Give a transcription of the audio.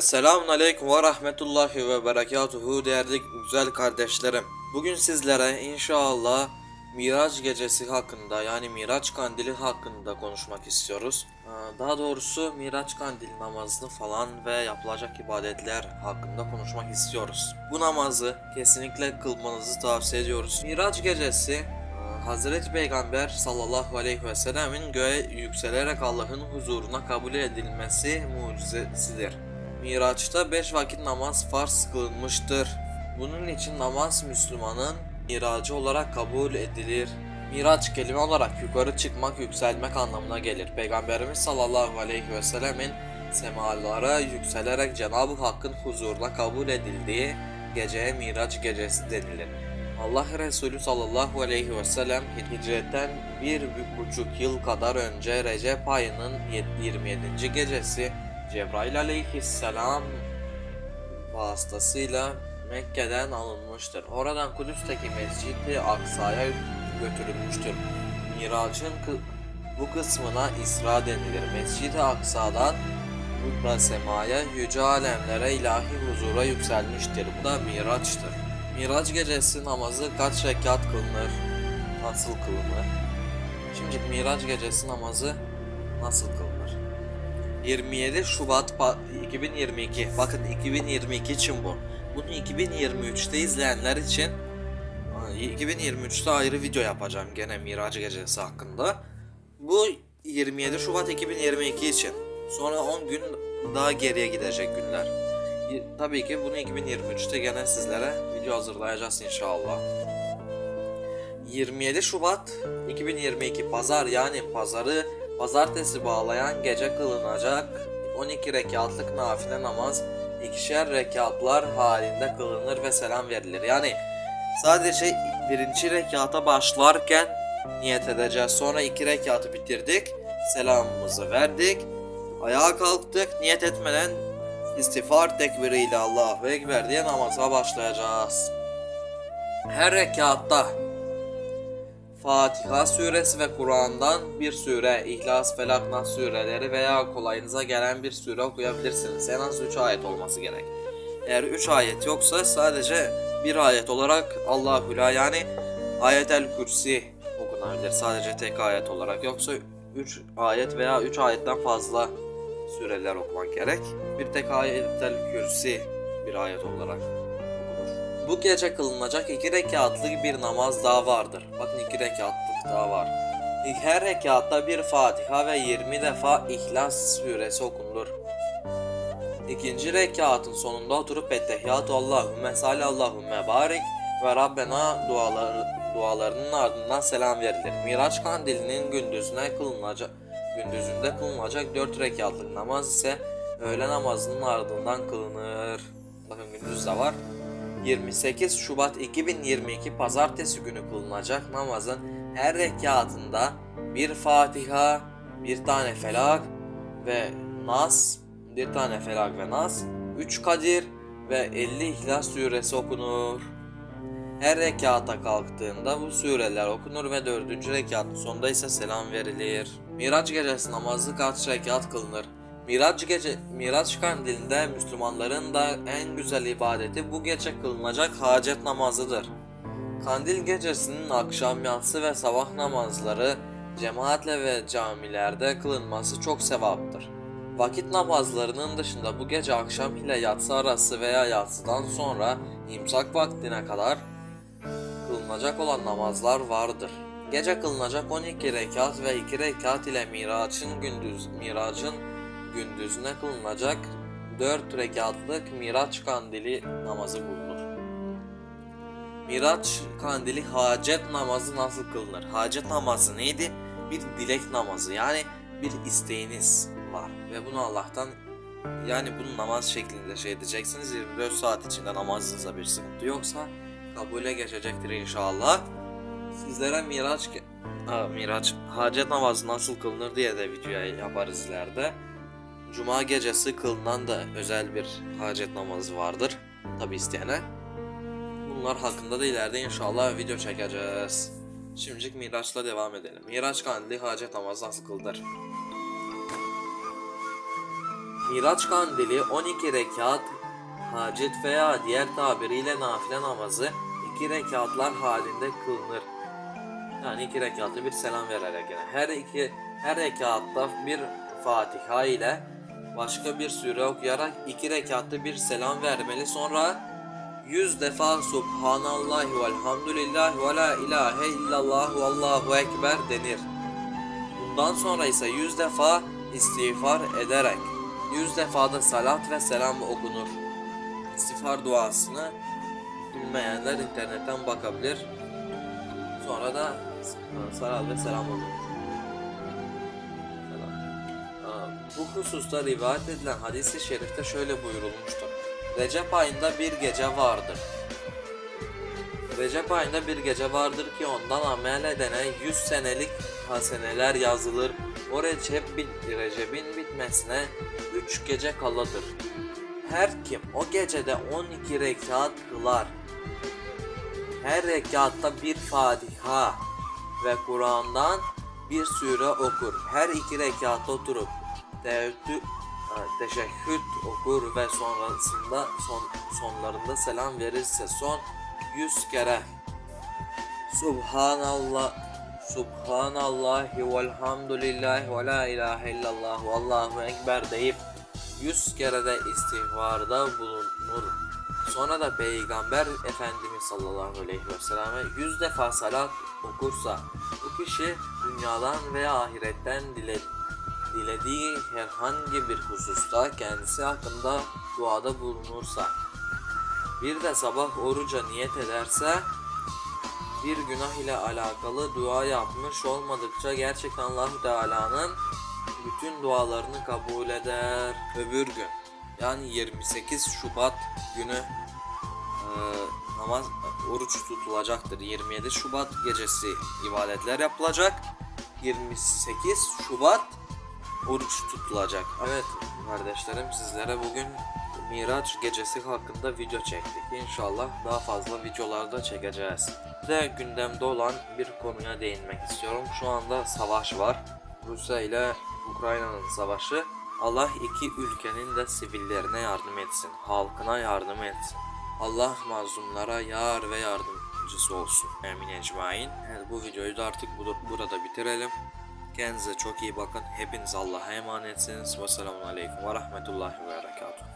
Selamun Aleyküm ve Rahmetullahi ve Berekatuhu değerli güzel kardeşlerim. Bugün sizlere inşallah Miraç gecesi hakkında yani Miraç kandili hakkında konuşmak istiyoruz. Ee, Daha doğrusu Miraç kandili namazını falan ve yapılacak ibadetler hakkında konuşmak istiyoruz. Bu namazı kesinlikle kılmanızı tavsiye ediyoruz. Miraç gecesi e, Hazreti Peygamber sallallahu aleyhi ve sellemin göğe yükselerek Allah'ın huzuruna kabul edilmesi mucizesidir. Miraç'ta beş vakit namaz farz kılınmıştır. Bunun için namaz Müslümanın miracı olarak kabul edilir. Miraç kelime olarak yukarı çıkmak, yükselmek anlamına gelir. Peygamberimiz sallallahu aleyhi ve sellemin semalara yükselerek Cenab-ı Hakk'ın huzuruna kabul edildiği geceye Miraç gecesi denilir. Allah Resulü sallallahu aleyhi ve sellem hicretten bir buçuk yıl kadar önce Recep ayının 27. gecesi Cebrail aleyhisselam vasıtasıyla Mekke'den alınmıştır. Oradan Kudüs'teki Mescid-i Aksa'ya götürülmüştür. Miracın kı- bu kısmına İsra denilir. Mescid-i Aksa'dan bu da semaya, yüce alemlere, ilahi huzura yükselmiştir. Bu da Miraç'tır. Miraç gecesi namazı kaç rekat kılınır? Nasıl kılınır? Şimdi Miraç gecesi namazı nasıl kılınır? 27 Şubat pa- 2022. Bakın 2022 için bu. Bunu 2023'te izleyenler için aa, 2023'te ayrı video yapacağım gene Miraç gecesi hakkında. Bu 27 Şubat 2022 için. Sonra 10 gün daha geriye gidecek günler. Tabii ki bunu 2023'te gene sizlere video hazırlayacağız inşallah. 27 Şubat 2022 Pazar yani pazarı pazartesi bağlayan gece kılınacak 12 rekatlık nafile namaz ikişer rekatlar halinde kılınır ve selam verilir. Yani sadece birinci rekata başlarken niyet edeceğiz. Sonra iki rekatı bitirdik. Selamımızı verdik. Ayağa kalktık. Niyet etmeden istiğfar tekbiriyle Allahu Ekber diye namaza başlayacağız. Her rekatta Fatiha suresi ve Kur'an'dan bir sure, İhlas, Felak, Nas sureleri veya kolayınıza gelen bir sure okuyabilirsiniz. En az 3 ayet olması gerek. Eğer 3 ayet yoksa sadece bir ayet olarak Allahu La yani Ayetel Kürsi okunabilir. Sadece tek ayet olarak yoksa 3 ayet veya 3 ayetten fazla sureler okumak gerek. Bir tek Ayetel Kürsi bir ayet olarak. Bu gece kılınacak iki rekatlık bir namaz daha vardır. Bakın iki rekatlık daha var. Her rekatta bir Fatiha ve 20 defa İhlas suresi okunur. İkinci rekatın sonunda oturup Ettehiyyatü Allahümme salli Allahümme barik ve Rabbena duaları, dualarının ardından selam verilir. Miraç kandilinin gündüzüne kılınacak, gündüzünde kılınacak 4 rekatlık namaz ise öğle namazının ardından kılınır. Bakın gündüz de var. 28 Şubat 2022 Pazartesi günü kılınacak namazın her rekatında bir Fatiha, bir tane Felak ve Nas, bir tane Felak ve Nas, 3 Kadir ve 50 İhlas suresi okunur. Her rekata kalktığında bu sureler okunur ve dördüncü rekatın sonunda ise selam verilir. Miraç gecesi namazı kaç rekat kılınır? Miraç gece Miraç kandilinde Müslümanların da en güzel ibadeti bu gece kılınacak hacet namazıdır. Kandil gecesinin akşam yatsı ve sabah namazları cemaatle ve camilerde kılınması çok sevaptır. Vakit namazlarının dışında bu gece akşam ile yatsı arası veya yatsıdan sonra imsak vaktine kadar kılınacak olan namazlar vardır. Gece kılınacak 12 rekat ve 2 rekat ile Miraç'ın gündüz Miraç'ın gündüzüne kılınacak 4 rekatlık Miraç kandili namazı bulunur. Miraç kandili hacet namazı nasıl kılınır? Hacet namazı neydi? Bir dilek namazı yani bir isteğiniz var ve bunu Allah'tan yani bunu namaz şeklinde şey edeceksiniz 24 saat içinde namazınıza bir sıkıntı yoksa kabule geçecektir inşallah. Sizlere Miraç ha, Miraç hacet namazı nasıl kılınır diye de video yaparız ileride. Cuma gecesi kılınan da özel bir hacet namazı vardır. Tabi isteyene. Bunlar hakkında da ileride inşallah video çekeceğiz. Şimdilik Miraç'la devam edelim. Miraç kandili hacet namazı nasıl kılınır? Miraç kandili 12 rekat hacet veya diğer tabiriyle nafile namazı 2 rekatlar halinde kılınır. Yani iki rekatlı bir selam vererek yani. Her iki her rekatta bir Fatiha ile başka bir sure okuyarak iki rekatlı bir selam vermeli. Sonra yüz defa Subhanallah velhamdülillah ve la ilahe illallah ve allahu ekber denir. Bundan sonra ise yüz defa istiğfar ederek yüz defa da salat ve selam okunur. İstiğfar duasını bilmeyenler internetten bakabilir. Sonra da salat ve selam olur. Bu hususta rivayet edilen hadis-i şerifte şöyle buyurulmuştur. Recep ayında bir gece vardır. Recep ayında bir gece vardır ki ondan amel edene 100 senelik haseneler yazılır. O Recep bit, Recep'in bitmesine 3 gece kaladır. Her kim o gecede 12 rekat kılar her rekatta bir Fatiha ve Kur'an'dan bir sure okur. Her iki rekatta oturup tehettü, e, teşehhüd okur ve sonrasında son, sonlarında selam verirse son 100 kere Subhanallah Subhanallahi velhamdülillah ve la ilahe illallah ve allahu ekber deyip 100 kere de istiğfarda bulunur. Sonra da Peygamber Efendimiz sallallahu aleyhi ve selleme 100 defa salat okursa bu kişi dünyadan veya ahiretten dile, dilediği herhangi bir hususta kendisi hakkında duada bulunursa bir de sabah oruca niyet ederse bir günah ile alakalı dua yapmış olmadıkça gerçekten Allahu Teala'nın bütün dualarını kabul eder. Öbür gün yani 28 Şubat günü e, namaz oruç tutulacaktır. 27 Şubat gecesi ibadetler yapılacak. 28 Şubat oruç tutulacak. Evet kardeşlerim sizlere bugün Miraç gecesi hakkında video çektik. İnşallah daha fazla videolarda çekeceğiz. De gündemde olan bir konuya değinmek istiyorum. Şu anda savaş var. Rusya ile Ukrayna'nın savaşı. Allah iki ülkenin de sivillerine yardım etsin. Halkına yardım etsin. Allah mazlumlara yar ve yardımcısı olsun. Emin ecmain. Evet, bu videoyu da artık bu- burada bitirelim. Kendinize çok iyi bakın. Hepiniz Allah'a emanetsiniz. Vesselamu Aleyküm ve Rahmetullahi ve Berekatuhu.